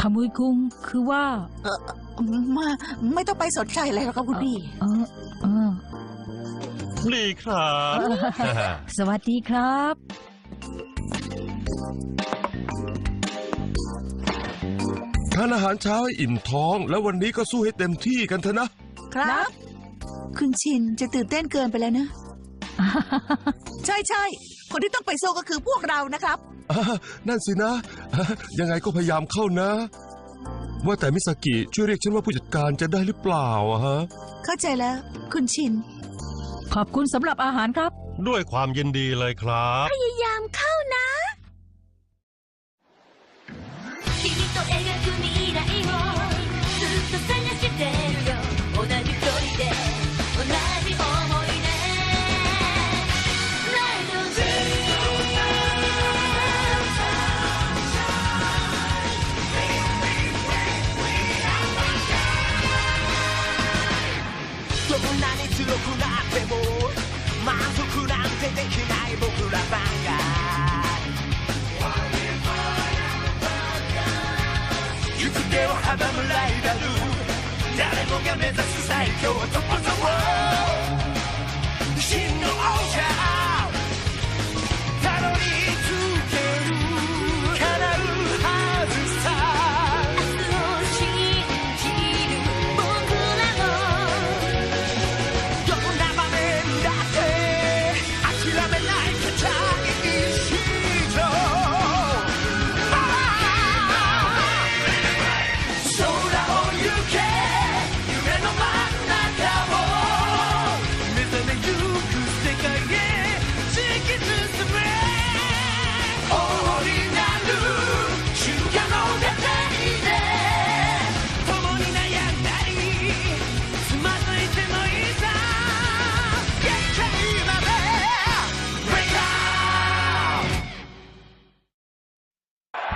ขมุยคุงคือว่า เออไม่ไม่ต้องไปสนใจอะไรหรอกครับคุณพี่ เออเออลีครับ สวัสดีครับ ทานอาหารเช้าให้อิ่มท้อง แล้ววันนี้ก็สู้ให้เต็มที่กันเถอะนะ ครับ คุณชินจะตื่นเต้นเกินไปแล้วนะ ใช่ใช่คนที่ต้องไปโซก็คือพวกเรานะครับ อ่านั่นสินะยังไงก็พยายามเข้านะ ว่าแต่มิสกิช่วยเรียกฉันว่าผู้จัดการจะได้หรือเปล่าอะฮะ เข้าใจแล้ว คุณชิน ขอบคุณสำหรับอาหารครับ ด้วยความยินดีเลยครับ พย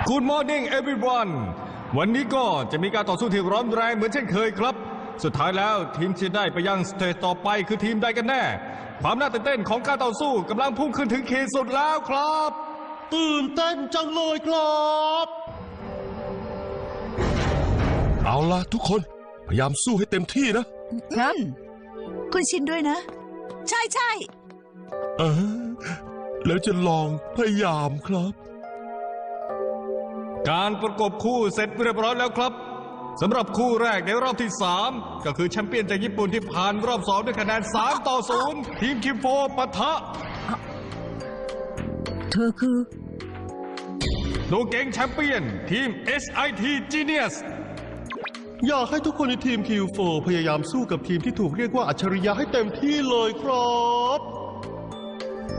Good morning everyone วันนี้ก็จะมีการต่อสู้ที่ร้อนแรงเหมือนเช่นเคยครับ สุดท้ายแล้วทีมที่ได้ไปยังสเตจต่อไปคือทีมใดกันแน่ ความน่าตื่นเต้นของการต่อสู้กำลังพุ่งขึ้นถึงขีดสุดแล้วครับ ตื่นเต้นจังเลยครับ เอาล่ะทุกคน พยายามสู้ให้เต็มที่นะ ครับ คุณชินด้วยนะ ใช่ใช่ เออ แล้วจะลองพยายามครับ การประกบคู่เสร็จเรียบร้อยแล้วครับสำหรับคู่แรกในรอบที่ 3 ก็คือแชมเปี้ยนจากญี่ปุ่นที่ผ่านรอบ2ด้วยคะแนน 3 ต่อ 0 ทีมคิมโฟปะทะ เธอคือตัวเก่งแชมเปี้ยน ทีม SIT Genius อยากให้ทุกคนในทีม Q4 พยายามสู้กับทีมที่ถูกเรียกว่าอัจฉริยะให้เต็มที่เลยครับ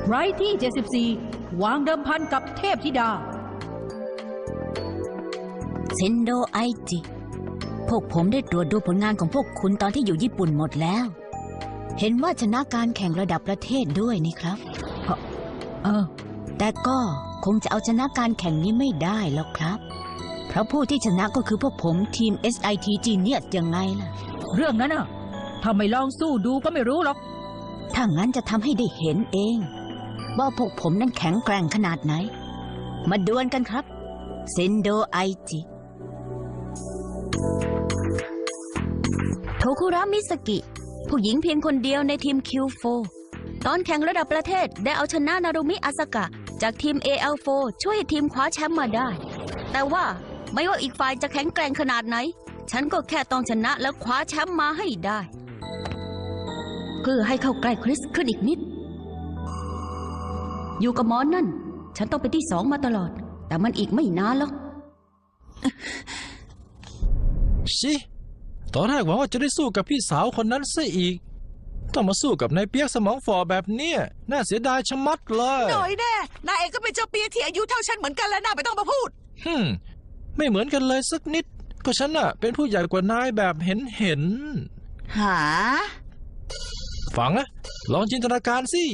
ไรที่ 74 วางเดิมพันกับเทพธิดา เซนโดไอจิ พวกผมได้ตรวจดูผลงานของพวกคุณตอนที่อยู่ญี่ปุ่นหมดแล้ว เห็นว่าชนะการแข่งระดับประเทศด้วยนี่ครับ เออ แต่ก็คงจะเอาชนะการแข่งนี้ไม่ได้หรอกครับ เพราะผู้ที่ชนะก็คือพวกผมทีม SIT Genius ยังไงล่ะ เรื่องนั้นน่ะถ้าไม่ลองสู้ดูก็ไม่รู้หรอก ถ้างั้นจะทำให้ได้เห็นเอง ว่าพวกผมนั้นแข็งแกร่งขนาดไหน มาดวลกันครับ เซนโดไอจิ โทคุระมิสกิ ผู้หญิงเพียงคนเดียวในทีม Q4 ตอนแข่งระดับประเทศได้เอาชนะนารุมิอาสกะ จากทีม AL4 ช่วยทีมคว้าแชมป์มาได้ แต่ว่าไม่ว่าอีกฝ่ายจะแข็งแกร่งขนาดไหน ฉันก็แค่ต้องชนะแล้วคว้าแชมป์มาให้ได้ เพื่อให้เข้าใกล้คริสขึ้นอีกนิด อยู่กับหมอนนั่น ฉันต้องเป็นที่สองมาตลอด แต่มันอีกไม่นานหรอก ชิ ตอนแรกหวังว่าจะได้สู้กับพี่สาวคนนั้นซะอีก ต้องมาสู้กับนายเปียกสมองฝ่อแบบเนี้ยน่าเสียดายชะมัดเลยหน่อยแน่นายเองก็เป็นเจ้าเปียที่อายุเท่าฉันเหมือนกันแล้วน่าไม่ต้องมาพูดฮึมไม่เหมือนกันเลยสักนิด ก็ฉันน่ะ เป็นผู้ใหญ่กว่านายแบบเห็นเห็นหาๆฟังนะลองจินตนาการสิ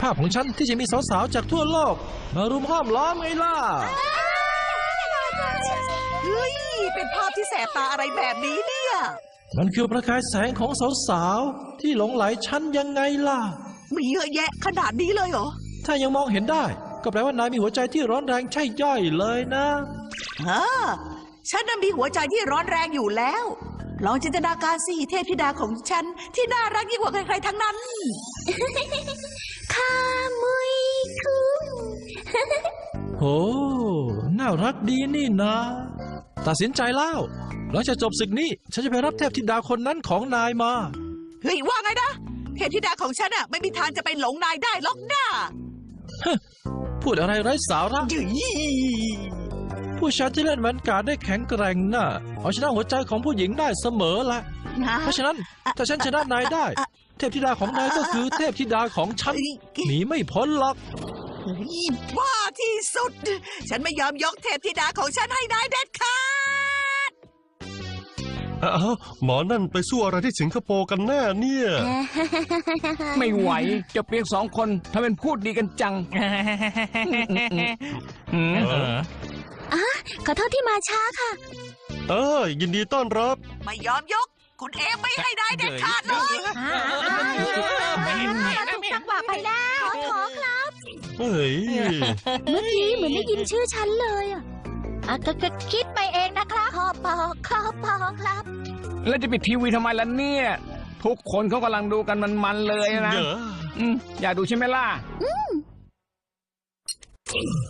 ภาพของฉันที่จะมีสาวๆจากทั่วโลก มารุมห้อมล้อมไงล่ะเฮ้ยเป็นภาพที่แสบตาอะไรแบบนี้เนี่ย มันคือประกายแสงของสาวๆ ที่หลงไหลฉันยังไงล่ะ มีเยอะแยะขนาดนี้เลยเหรอ ถ้ายังมองเห็นได้ ก็แปลว่านายมีหัวใจที่ร้อนแรงใช่ย่อยเลยนะเออฉันน่ะมีหัวใจที่ร้อนแรงอยู่แล้ว ลองจินตนาการสิเทพธิดาของฉัน ที่น่ารักยิ่งกว่าใครๆทั้งนั้นข้ามุยคุงโห น่ารักดีนี่นะ ตัดสินใจแล้ว หลังจากจบศึกนี้ ฉันจะไปรับเทพธิดาคนนั้นของนายมา เฮ้ยว่าไงนะเทพธิดาของฉันอะไม่มีทางจะไปหลงนายได้หรอกนะพูดอะไรไร้สาระยืยผู้ชายที่เล่นแวนการ์ดได้แข็งแกร่งน่ะเอาชนะหัวใจของผู้หญิงได้เสมอละนะเพราะฉะนั้นถ้าฉันชนะนายได้ เทพธิดาของนายก็คือเทพธิดาของฉันหนีไม่พ้นหรอก เฮ้ยว่าที่สุด ฉันไม่ยอมยกเทพธิดาของฉันให้นายเด็ดขาดอ้าวหมอนั่นไปสู้อะไรที่สิงคโปร์กันแน่เนี่ย ไม่ไหวเจะเปียกสองคนทำเป็นพูดดีกันจังอืมขอโทษที่มาช้าค่ะ เออยินดีต้อนรับ ไม่ยอมยก คุณเองไม่ให้นายเด็ดขาดเลยถูกจังหวะไปแล้วขอขอครับ เฮ้ยเมื่อกี้เหมือนได้ยินชื่อฉันเลยอะอะก็ก็คิดไปเองนะครับขอปอขอปอครับ แล้วจะปิดทีวีทำไมล่ะเนี่ย ทุกคนเขากำลังดูกันมันๆเลยนะเดี๋ยวอืมอยากดูใช่ไหมล่ะ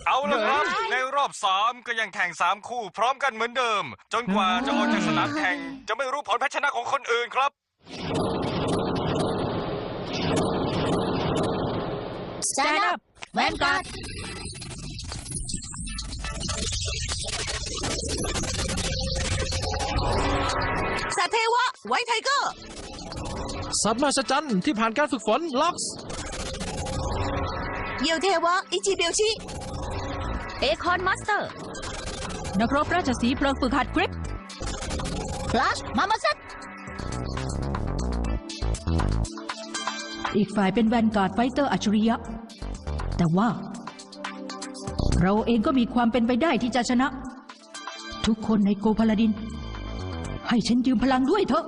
เอาละครับเฮ้ยในรอบสามก็ยังแข่งสามคู่พร้อมกันเหมือนเดิม จนกว่าจะออกจากสนามแข่ง จะไม่รู้ผลแพ้ชนะของคนอื่นครับ Stand up Vanguard สัตว์เทวะ ไวท์ไทเกอร์สัตว์มหัศจรรย์ที่ผ่านการฝึกฝนล็อกส์เยียวเทวะ อิจิเบียวชิ เอคอนมาสเตอร์ นักรบราชสีห์เพลิงฝึกหัดคริปฟลัชมามาซัตอีกฝ่ายเป็นแวนการ์ดไฟเตอร์อัจฉริยะ แต่ว่า เราเองก็มีความเป็นไปได้ที่จะชนะ ทุกคนในโกพาลาดิน ให้ฉันยืมพลังด้วยเถอะ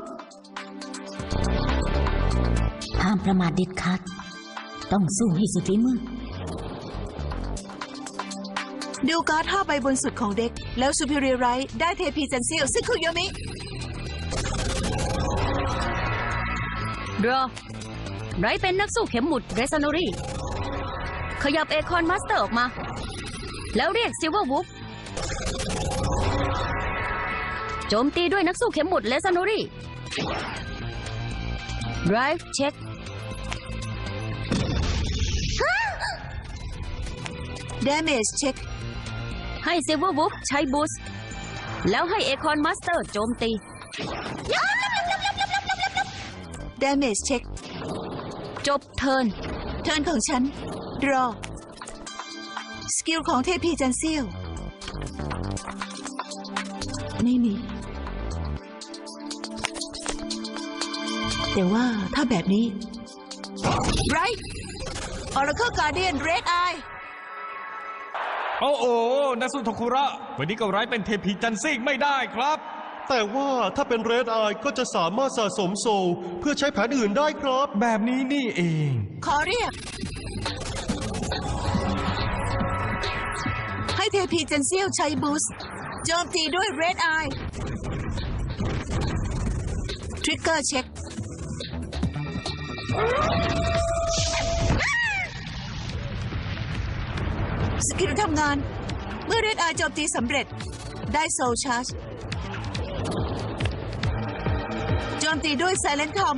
ห้ามประมาทเด็ดขาด ต้องสู้ให้สุดฝีมือดูการ์ดห้าใบบนสุดของเด็ก แล้วซูเปอร์เรียไรได้เทพีจันเซียวซึ่งคือโยมิรอไรเป็นนักสู้เข็มหมุดเรซานอรี่ ขยับเอคอนมาสเตอร์ออกมา แล้วเรียกซิลเวอร์วูฟโจมตีด้วยนักสู้เข็มหมุดเรซานอรี่ไรเช็ค damage check ให้ซิลเวอร์วูฟใช้บูสต์แล้วให้เอคอนมาสเตอร์โจมตี damage check จบเทิร์นเทิร์นของฉัน draw สกิลของเทพีจันเซียวไม่มี แต่ว่าถ้าแบบนี้ right Oracle Guardian Red Eye โอ้โหนักสู้โทคุระ วันนี้ก็ไร้เป็นเทพีจันซิ่งไม่ได้ครับ แต่ว่าถ้าเป็นเรด e อ e ก็จะสามารถสะสมโซลเพื่อใช้แผนอื่นได้ครับ แบบนี้นี่เอง ขอเรียก เทพีจันเซียวใช้บูสต์โจมตีด้วย Red Eye Trigger Check สกิลทำงาน เมื่อ Red Eye โจมตีสำเร็จ ได้ Soul Charge โจมตีด้วย Silent Tom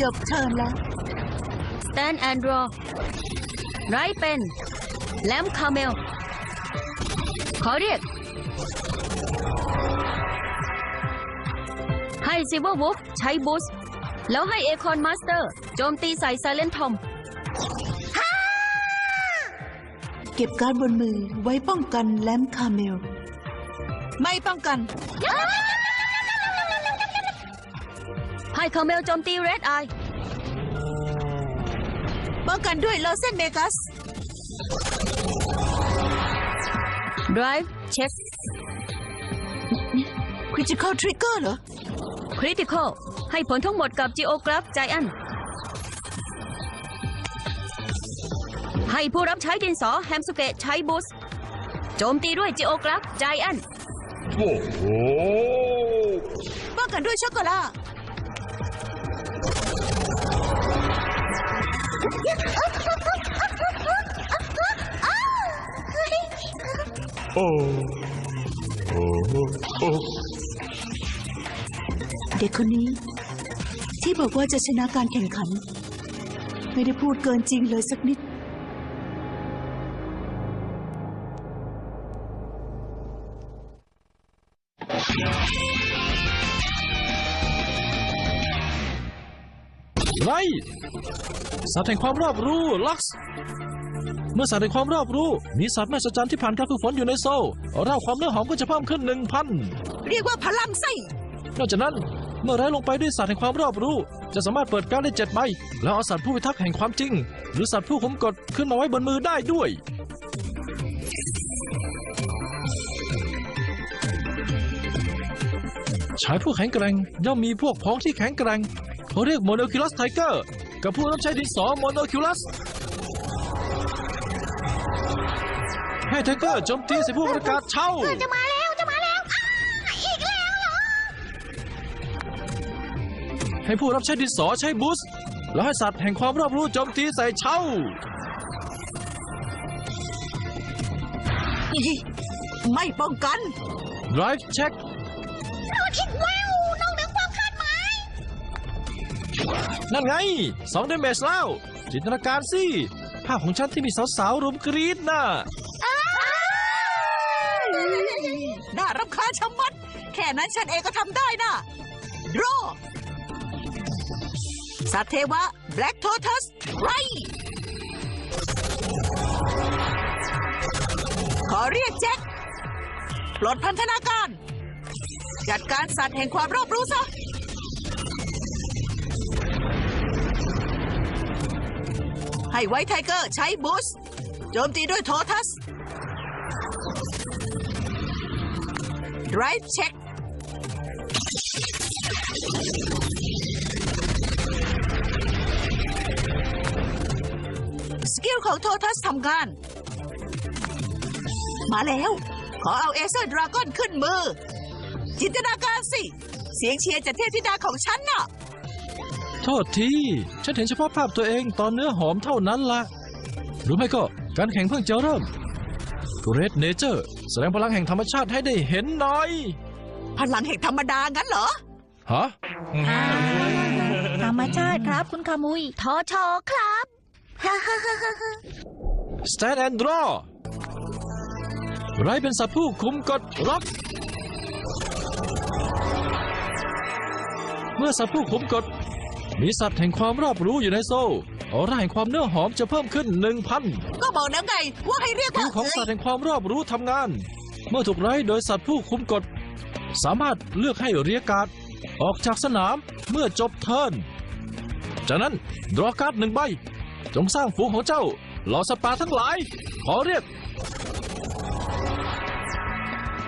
จบเทิร์นแล้ว Stand and draw ไรเป็น แลมคาเมล ขอเรียก ให้ซิลเวอร์วูฟใช้บูสต์แล้วให้เอคอนมาสเตอร์ โจมตีใส่ไซเลนทอมเก็บการ์ดบนมือไว้ป้องกันแลมคาเมล ไม่ป้องกัน ให้คาเมลโจมตีเรดไอป้องกันด้วยโลเซนเมกัส drive check critical trigger เหรอ critical ให้ผลทั้งหมดกับ geograph giant ให้ผู้รับใช้ดินสอแฮมสุเกะใช้บูสต์โจมตีด้วย geograph giant โอ้โหป้องกันด้วยช็อกโกแลต โอ้โอ้โอ้เด็กคนนี้ ที่บอกว่าจะชนะการแข่งขัน ไม่ได้พูดเกินจริงเลยสักนิด ไรสัตว์แห่งความรอบรู้ลักซ์เมื่อสัตว์แห่งความรอบรู้ มีสัตว์มหัศจรรย์ที่ผ่านการฝึกฝนอยู่ในโซ่เร่าความเนื้อหอมก็จะเพิ่มขึ้นหนึ่งพันเรียกว่าพลังไส้นอกจากนั้นเมื่อไร้ลงไปด้วยสัตว์แห่งความรอบรู้ จะสามารถเปิดการดได้เจ็ดใบแล้วเอาสัตว์ผู้พิทักษ์แห่งความจริง หรือสัตว์ผู้คุมกฎขึ้นมาไว้บนมือได้ด้วยชายผู้แข็งแกร่งย่อมมีพวกพ้องที่แข็งแกร่ง เขาเรียกโมโนคิลัสไทเกอร์กับผู้รับใช้ดินสอโมโนคิลัสให้ไทเกอร์โจมตีใส่ผู้ประกาศเช่าจะมาแล้วจะมาแล้วอ้าอีกแล้วเหรอให้ผู้รับใช้ดินสอใช้บูสต์แล้วให้สัตว์แห่งความรอบรู้โจมตีใส่เช่า ไม่ป้องกัน Drive check นั่นไงสองเดเมจแล้ว จินตนาการสิ ภาพของฉันที่มีสาวๆรุมกรี๊ดน่ะ น่ารำคาญชะมัด แค่นั้นฉันเองก็ทำได้นะรอสัตว์เทวะ Black Tortoise ไรขอเรียกแจ็คปลดพันธนาการ จัดการสัตว์แห่งความรอบรู้ซะ ให้ไวท์ไทเกอร์ใช้บูสต์โจมตีด้วยโททัส Drive check สกิลของโททัสทำงาน มาแล้ว ขอเอาเอเซอร์ดราก้อนขึ้นมือ จินตนาการสิ เสียงเชียร์จากเทพธิดาของฉันน่ะ โทษที ฉันเห็นเฉพาะภาพตัวเองตอนเนื้อหอมเท่านั้นละหรือไม่ก็การแข่งเพิ่งจะเริ่ม Great Nature แสดงพลังแห่งธรรมชาติให้ได้เห็นหน่อย พลังแห่งธรรมดางั้นเหรอ ฮะ ธรรมชาติครับคุณขมุย ทอชอครับ Stand and Draw ไรเป็นสัตว์ผู้คุมกฎรับเมื่อสัตว์ผู้คุมกฎ มีสัตว์แห่งความรอบรู้อยู่ในโซ่ออร่าแห่งความเนื้อหอมจะเพิ่มขึ้นหนึ่งพันก็บอกแล้วไงว่าให้เรียกผิว่าวของสัตว์แห่งความรอบรู้ทำงาน เมื่อถูกไร้โดยสัตว์ผู้คุมกฎ สามารถเลือกให้เรียกการ์ดออกจากสนามเมื่อจบเทิร์นจากนั้นดรอการ์ดหนึ่งใบ จงสร้างฝูงของเจ้าเหล่อสตว์ปาทั้งหลาย ขอเรียก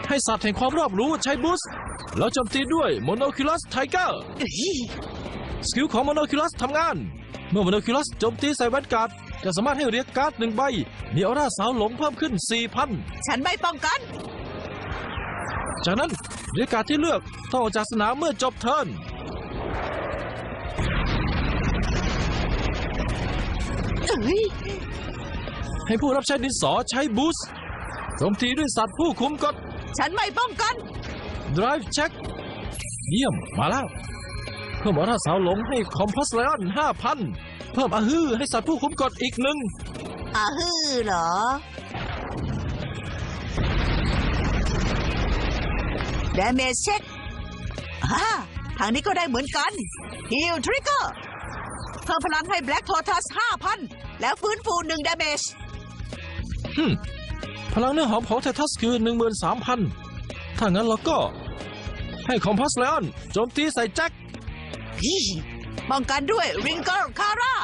ให้สัตว์แห่งความรอบรู้ใช้บูสต์แล้วโจมตีด้วยโมโนคิลัสไทเกอร์ สกิลของโมโนคิลัสทำงาน เมื่อโมโนคิลัสโจมตีใส่แวนการ์ดจะสามารถให้เรียกการ์ดหนึ่งใบ มีออร่าสาวหลงเพิ่มขึ้น 4,000 ฉันไม่ป้องกัน จากนั้นเรียกการ์ดที่เลือกต้องออกจากสนามเมื่อจบเทิร์นเอ้ยให้ผู้รับใช้ดินสอใช้บูสต์โจมตีด้วยสัตว์ผู้คุมกฎฉันไม่ป้องกัน Drive Check เยี่ยม มาแล้ว เพิ่มออร่าสาวหลงให้คอมพอสไลออน5,000เพิ่มอาฮือให้สัตว์ผู้คุมกฎอีกหนึ่งอาฮือเหรอ d a เม e เช็คฮ่าทางนี้ก็ได้เหมือนกัน Heal Trigger เพิ่มพลังให้ Black Tortoise 5,000แล้วฟื้นฟู1 damage ฮึมพลังเนื้อหอมของไททัสคือ13,000ถ้างั้นเราก็ ให้คอมพอสไลออนโจมตีใส่แจ็ค ป้องกันด้วย Ringer Kara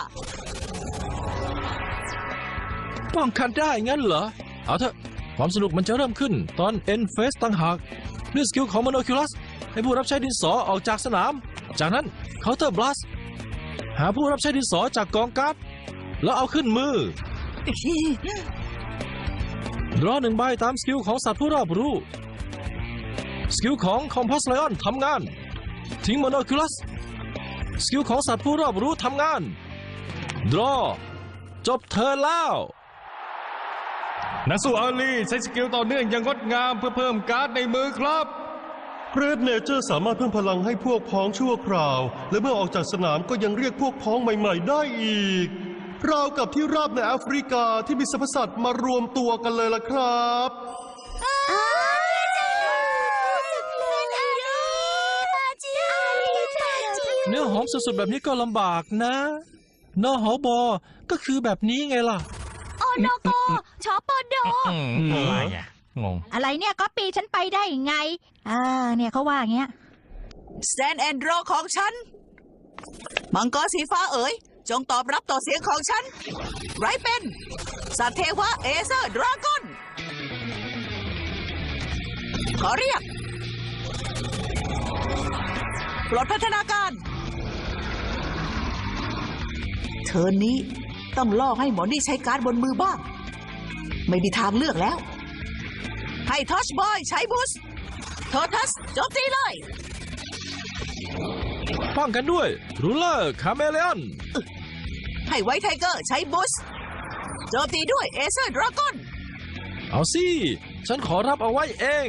ป้องกันได้งั้นเหรอ เอาเถอะ ความสนุกมันจะเริ่มขึ้นตอน End Phase ตั้งหากด้วยสกิลของ Monoculus ให้ผู้รับใช้ดินสอออกจากสนาม จากนั้น Counter Blast หาผู้รับใช้ดินสอจากกองการ์ดแล้วเอาขึ้นมือดรอหนึ่งใบตามสกิลของสัตว์ผู้รอบรู้ สกิลของ Compass Lion ทำงาน ทิ้ง Monoculus ส กิลของสัตว์ผู้รอบรู้ทำงาน ดรอ จบเธอแล้ว นักสู้อาลีใช้สกิลต่อเนื่องอย่างงดงามเพื่อเพิ่มการ์ดในมือครับเกรดเนเจอร์สามารถเพิ่มพลังให้พวกพ้องชั่วคราว และเมื่อออกจากสนามก็ยังเรียกพวกพ้องใหม่ ๆ ได้อีก ราวกับที่ราบในแอฟริกาที่มีสรรพสัตว์มารวมตัวกันเลยล่ะครับ เนื้อหอมสุดๆแบบนี้ก็ลำบากนะเนื้อหอมบอก็คือแบบนี้ไงล่ะ โอโนโกชอปอโดอะไรอะงง อะไรเนี่ยก็ปีฉันไปได้ไง อ่า เนี่ยเขาว่าอย่างเงี้ย Stand and Draw ของฉัน มังกรสีฟ้าเอ๋ย จงตอบรับต่อเสียงของฉัน ไรเป็นสัตว์เทวะเอเซอร์ดราก้อน ขอเรียก ปลดพัฒนาการ เธอนี้ ต้องล่อให้หมอนี่ใช้การดบนมือบ้าง ไม่มีทางเลือกแล้ว ให้ทอชบอยใช้บูสโททัสโจมตีเลย ป้องกันด้วย รูเลอร์คาเมเลออนให้ไวท์ไทเกอร์ใช้บูสโจมตีด้วยเอเซอร์ดราก้อน เอาสิ ฉันขอรับเอาไว้เอง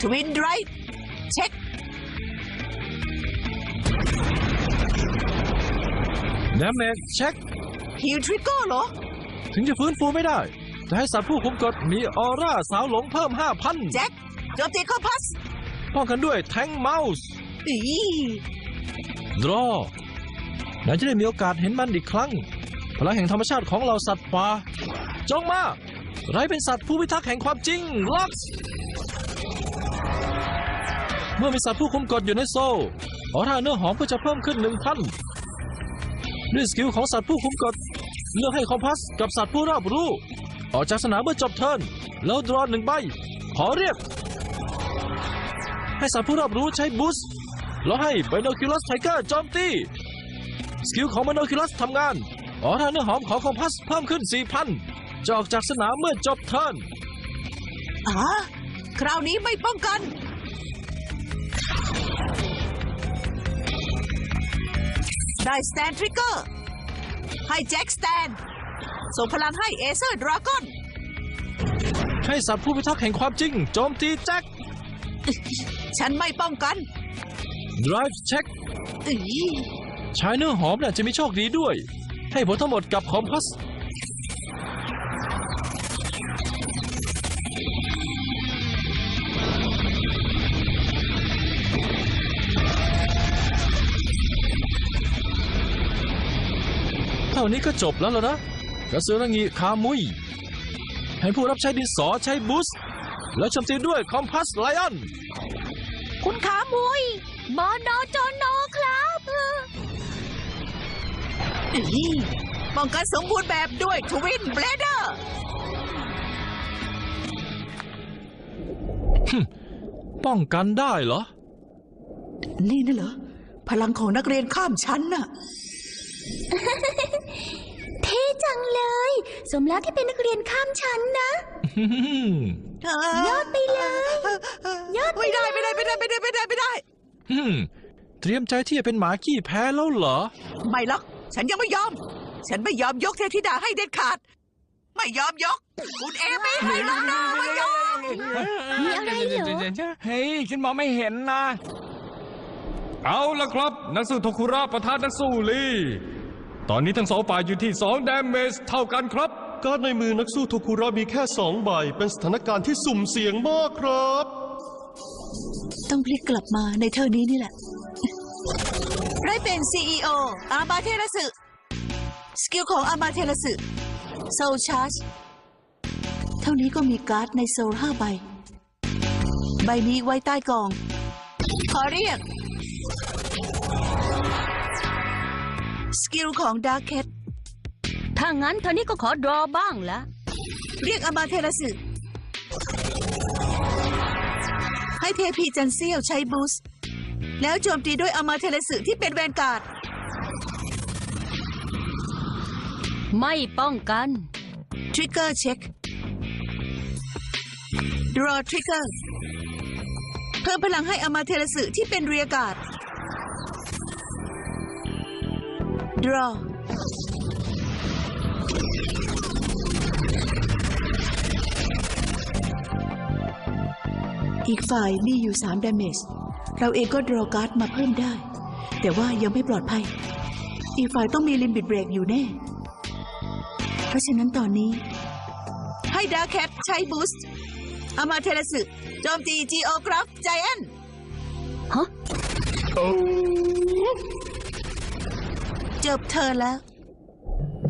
ทวินไรท์เช็ค d a m a g e เช็คฮิลทริกเกอร์เหรอ ถึงจะฟื้นฟูไม่ได้แต่ให้สัตว์ผู้คุมกฎมีออร่าสาวหลงเพิ่ม 5,000แจ็คโจมตีคอมพัสป้องกันด้วยแทงเมาส์อีดรอนายจะได้มีโอกาสเห็นมันอีกครั้ง พลังแห่งธรรมชาติของเราสัตว์ป่าจงมาไรเป็นสัตว์ผู้พิทักษ์แห่งความจริงลักซ์เมื่อมีสัตว์ผู้คุมกฎอยู่ในโซ่ออร่าเนื้อหอมก็จะเพิ่มขึ้นหนึ่งพัน ด้วยสกิลของสัตว์ผู้คุมกฎเลือกให้คอมพัสกับสัตว์ผู้รอบรู้ ออกจากสนามเมื่อจบเทิร์นแล้วดรอหนึ่งใบ ขอเรียก ให้สัตว์ผู้รอบรู้ใช้บูสต์แล้วให้ Binoculus Tiger โจอมตีสกิลของ Binoculus ทำงานออร่าเนื้อหอมของคอมพัสเพิ่มขึ้น 4,000จะออกจากสนามเมื่อจบเทิร์นอ่าคราวนี้ไม่ป้องกัน ได้สแตนทริกเกอร์ ให้แจ็คสแตน ส่งพลังให้เอเซอร์ดราก้อน ให้สัตว์ผู้พิทักษ์แห่งความจริง โจมตีแจ็ค ฉันไม่ป้องกัน Drive Check อีชายเนื้อหอมน่ะจะมีโชคดีด้วย ให้ผลทั้งหมดกับคอมพัส ท่านี้ก็จบแล้วล่ะนะกระสือระงีคามุยให้ผู้รับใช้ดินสอใช้บูสต์แล้วโจมตีด้วยคอมพัสไลออน คุณขามุยบอนอจอนอครับอีป้องกันสมบูรณ์แบบด้วยทวินเบลเดอร์ป้องกันได้เหรอ นี่น่ะเหรอ พลังของนักเรียนข้ามชั้นน่ะ เท่จังเลย สมแล้วที่เป็นนักเรียนข้ามชั้นนะ ยอดไปเลย ยอดไปไม่ได้เลยไม่ได้ไม่ได้ไม่ได้ไม่ได้ไม่ได้ อืมเตรียมใจที่จะเป็นหมาขี้แพ้แล้วเหรอ ไม่หรอก ฉันยังไม่ยอม ฉันไม่ยอมยกเทพธิดาให้เด็ดขาด ไม่ยอมยก คุณเอไม่ให้หรอกนะไม่ยอม มีอะไรเหรอ เฮ้ยฉันมองไม่เห็นนะ เอาละครับ นักสู้โทคุระประทานนักสู้ลี ตอนนี้ทั้งสองฝ่ายอยู่ที่2 damage เท่ากันครับ การดในมือนักสู้โทคุระมีแค่สองใบ เป็นสถานการณ์ที่สุ่มเสี่ยงมากครับ ต้องพลิกกลับมาในเท่านี้นี่แหละไรเป็น CEO อามาเทระสึสกิลของอามาเทระสึโซลชาร์จ เท่านี้ก็มีการ์ดในโซลห้าใบ ใบนี้ไว้ใต้กอง ขอเรียก สกิลของดาร์เคททถ้างั้นเท่านี้ก็ขอดรอบ้างละเรียกอามาเทราสึให้เทพีจันเซียวใช้บูสต์แล้วโจมตีด้วยอามาเทราสึที่เป็นแวนการ์ดไม่ป้องกันทริกเกอร์เช็ค draw trigger เพิ่มพลังให้อามาเทราสึที่เป็นเรียการ์ด draw อีกฝ่ายมีอยู่3 damage เราเองก็ draw card มาเพิ่มได้ แต่ว่ายังไม่ปลอดภัย อีกฝ่ายต้องมีลิมิตเบรกอยู่แน่ เพราะฉะนั้นตอนนี้ ให้ดาร์แคทใช้บูสต์อามาเทรสึโจมตีจีโอกราฟไจแอนฮะ จบเธอแล้ว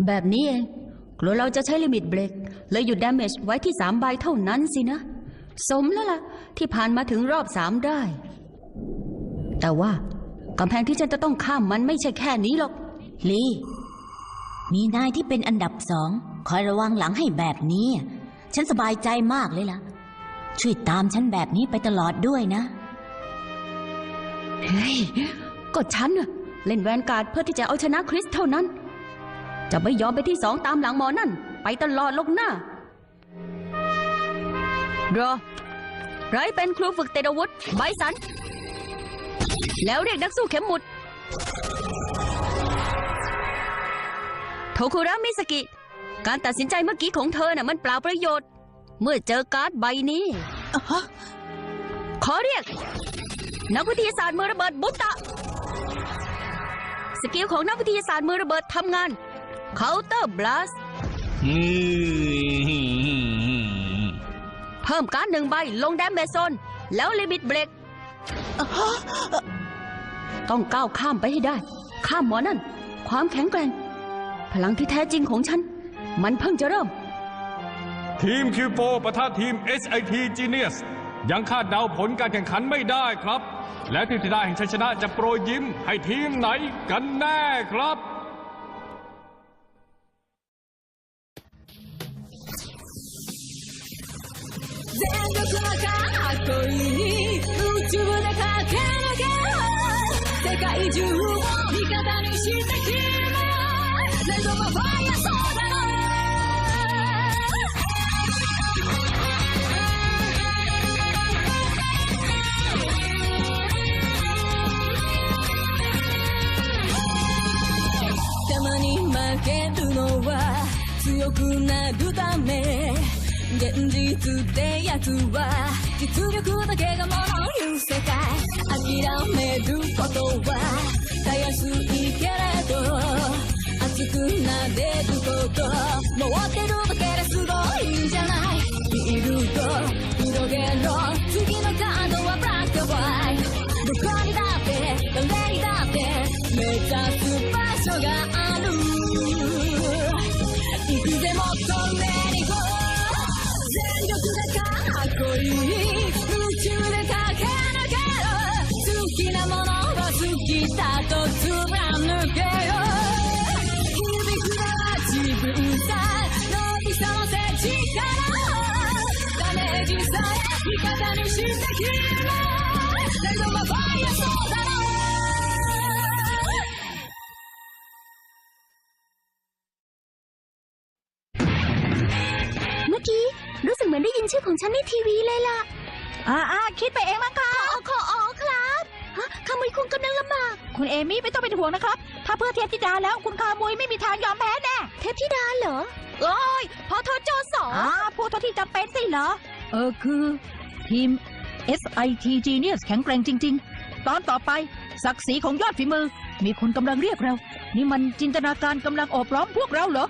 แบบนี้เองกลัวเราจะใช้ลิมิตเบรกเลยหยุดดาเมจไว้ที่สามใบเท่านั้นสินะ สมแล้วล่ะ ที่ผ่านมาถึงรอบสามได้ แต่ว่ากำแพงที่ฉันจะต้องข้ามมันไม่ใช่แค่นี้หรอก ลี มีนายที่เป็นอันดับสองคอยระวังหลังให้แบบนี้ ฉันสบายใจมากเลยล่ะ ช่วยตามฉันแบบนี้ไปตลอดด้วยนะ เฮ้ย ก็ฉันน่ะ เล่นแวนการ์ดเพื่อที่จะเอาชนะคริสเท่านั้น จะไม่ยอมไปที่สองตามหลังหมอนั่น ไปตลอดลกหน้ารอไรเป็นครูฝึกเตดอาวุธไบสัน แล้วเรียกนักสู้เข็มหมุด โทคุระมิสกิ การตัดสินใจเมื่อกี้ของเธอน่ะมันเปล่าประโยชน์ เมื่อเจอการ์ดใบนี้อะฮะขอเรียก นักวิทยาศาสตร์มือระเบิดบุตตะส กิลของนักวิทยาศาสตร์มือระเบิดทำงาน Counter Blast เพิ่มการดหนึ่งใบลงแดมเมจโซน แล้วลิมิตเบรกอะฮะต้องก้าวข้ามไปให้ได้ ข้ามหมอนั่น ความแข็งแกร่ง พลังที่แท้จริงของฉัน มันเพิ่งจะเริ่ม ทีม Q4 ปะทะทีม SIT Genius ยังคาดเดาผลการแข่งขันไม่ได้ครับ และทีมที่ได้แห่งชัยชนะจะโปรยยิ้มให้ทีมไหนกันแน่ครับ 全力のかっこいい宇宙で駆け抜けろ世界中を味方にして君レッドマファイアそうだろ けるのは強くなるため現実ってやつは実力だけがもの言う世界諦めることはたやすいけれど熱くなれること持ってるだけですごいんじゃないフィールド広げろ次のカードはブラックホワイトどこにだって誰にだって目指す場所がある 味方にしてきれレッドマファイアそうだろう เมื่อกี้ รู้สึกเหมือนได้ยินชื่อของฉันในทีวีเลยล่ะ อ่าอ่าคิดไปเองมั้งค่ะ ขอขออ๋อครับฮะขโมยคุณกำลังลำบาก คุณเอมี่ไม่ต้องเป็นห่วงนะครับ ถ้าเพื่อเทพธิดาแล้วคุณคามุยไม่มีทางยอมแพ้แน่ เทพธิดาเหรอ โอ้ย พอโทษโจสอง อ่าพูดเท่าที่จำเป็นสิเหรอ เออคือ ทีม SIT Genius แข็งแกร่งจริง ๆ ตอนต่อไป ศักดิ์ศรีของยอดฝีมือ มีคนกำลังเรียกเรา นี่มันจินตนาการกำลังโอบล้อมพวกเราเหรอ